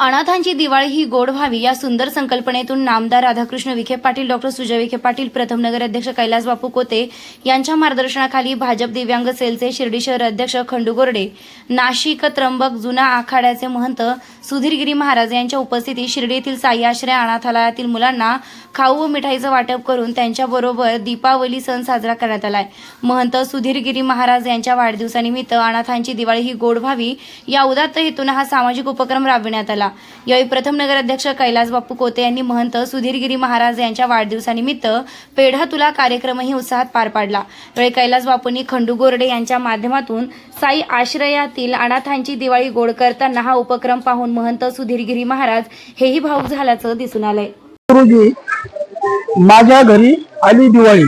अनाथांची दिवाळी ही गोड व्हावी या सुंदर संकल्पनेतून नामदार राधाकृष्ण विखे पाटील डॉक्टर सुजय विखे पाटील प्रथम नगर अध्यक्ष कैलास बापू कोते यांच्या मार्गदर्शनाखाली भाजप दिव्यांग सेलचे शिर्डी शहर अध्यक्ष खंडू गोरडे नाशिक त्र्यंबक जुना आखाड्याचे महंत सुधीरगिरी महाराज यांच्या उपस्थितीत शिर्डी येथील साई आश्रय अनाथालयातील मुलांना खाऊ व मिठाईचं वाटप करून त्यांच्याबरोबर दीपावली सण साजरा करण्यात आलाय. महंत सुधीरगिरी महाराज यांच्या वाढदिवसानिमित्त अनाथांची दिवाळी ही गोड व्हावी या उदात्त हेतून हा सामाजिक उपक्रम राबविण्यात आला. यावेळी प्रथम नगराध्यक्ष कैलास बापू कोते यांनी महंत सुधीरगिरी महाराज यांच्या वाढदिवसानिमित्त पेढा तुला कार्यक्रमही उत्साहात पार पाडला. यावेळी कैलास बापूंनी खंडू गोरडे यांच्या माध्यमातून साई आश्रयातील अनाथांची दिवाळी गोड करताना हा उपक्रम पाहून महंत सुधीरगिरी महाराज हेही भाऊक झाल्याचं दिसून आलंय. गुरुजी माझ्या घरी आली दिवाळी.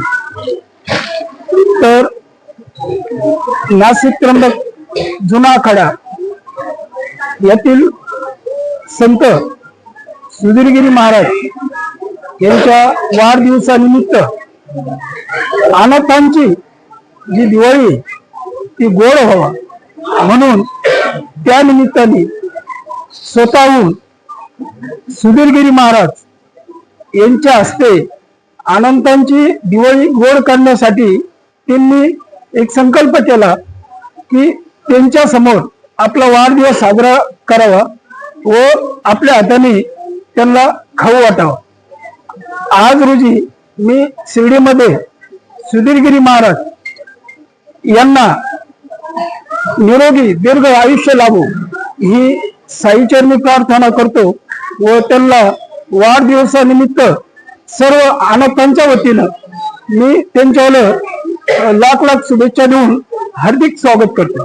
तर नाशिक त्र्यंबक जुना खडा यातील संत सुधीरगिरी महाराज यांच्या वाढदिवसानिमित्त अनाथांची जी दिवाळी ती गोड व्हावा म्हणून त्या निमित्ताने स्वतःहून सुधीरगिरी महाराज यांच्या हस्ते अनंतांची दिवाळी गोड करण्यासाठी त्यांनी एक संकल्प केला की त्यांच्यासमोर आपला वाढदिवस साजरा करावा. व आपल्या हाताने त्यांना खाऊ वाटावं. आज रोजी मी शिर्डीमध्ये सुधीरगिरी महाराज यांना निरोगी दीर्घ आयुष्य लाभो ही साईचरणी प्रार्थना करतो व त्यांना वाढदिवसानिमित्त सर्व अनाथांच्या वतीनं मी त्यांच्यावर लाख लाख शुभेच्छा देऊन हार्दिक स्वागत करतो.